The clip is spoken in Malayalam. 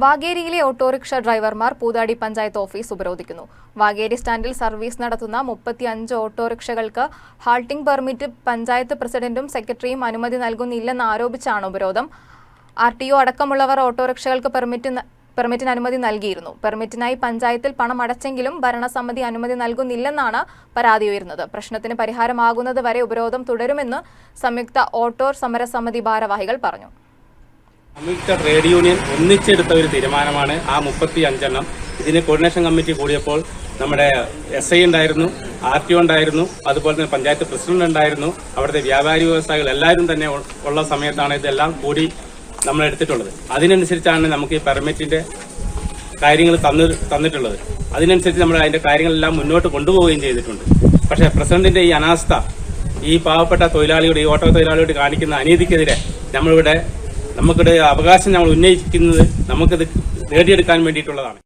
വാഗേരിയിലെ ഓട്ടോറിക്ഷ ഡ്രൈവർമാർ പൂതാടി പഞ്ചായത്ത് ഓഫീസ് ഉപരോധിക്കുന്നു. വാഗേരി സ്റ്റാൻഡിൽ സർവീസ് നടത്തുന്ന മുപ്പത്തിയഞ്ച് ഓട്ടോറിക്ഷകൾക്ക് ഹാൾട്ടിംഗ് പെർമിറ്റ് പഞ്ചായത്ത് പ്രസിഡന്റും സെക്രട്ടറിയും അനുമതി നൽകുന്നില്ലെന്ന് ആരോപിച്ചാണ് ഉപരോധം. ആർ ടി ഒ അടക്കമുള്ളവർ ഓട്ടോറിക്ഷകൾക്ക് പെർമിറ്റ് പെർമിറ്റിന് അനുമതി നൽകിയിരുന്നു. പെർമിറ്റിനായി പഞ്ചായത്തിൽ പണം അടച്ചെങ്കിലും ഭരണസമിതി അനുമതി നൽകുന്നില്ലെന്നാണ് പരാതി ഉയരുന്നത്. പ്രശ്നത്തിന് പരിഹാരമാകുന്നത് ഉപരോധം തുടരുമെന്ന് സംയുക്ത ഓട്ടോർ സമരസമിതി ഭാരവാഹികൾ പറഞ്ഞു. സംയുക്ത ട്രേഡ് യൂണിയൻ ഒന്നിച്ചെടുത്ത ഒരു തീരുമാനമാണ് ആ മുപ്പത്തി അഞ്ചെണ്ണം ഇതിന് കോർഡിനേഷൻ കമ്മിറ്റി കൂടിയപ്പോൾ നമ്മുടെ എസ് ഐ ഉണ്ടായിരുന്നു ആർ ടി ഒ ഉണ്ടായിരുന്നു അതുപോലെ തന്നെ പഞ്ചായത്ത് പ്രസിഡന്റ് ഉണ്ടായിരുന്നു അവിടുത്തെ വ്യാപാരി വ്യവസായികൾ എല്ലാവരും തന്നെ ഉള്ള സമയത്താണ് ഇതെല്ലാം കൂടി നമ്മൾ എടുത്തിട്ടുള്ളത്. അതിനനുസരിച്ചാണ് നമുക്ക് ഈ പെർമിറ്റിന്റെ കാര്യങ്ങൾ തന്നു തന്നിട്ടുള്ളത്. അതിനനുസരിച്ച് നമ്മൾ അതിന്റെ കാര്യങ്ങളെല്ലാം മുന്നോട്ട് കൊണ്ടുപോവുകയും ചെയ്തിട്ടുണ്ട്. പക്ഷേ പ്രസിഡന്റിന്റെ ഈ അനാസ്ഥ ഈ പാവപ്പെട്ട തൊഴിലാളിയോട് ഈ ഓട്ടോ തൊഴിലാളിയോട് കാണിക്കുന്ന അനീതിക്കെതിരെ നമ്മളിവിടെ നമുക്കിടെ അവകാശം നമ്മൾ ഉന്നയിക്കുന്നത് നമുക്കിത് നേടിയെടുക്കാൻ വേണ്ടിയിട്ടുള്ളതാണ്.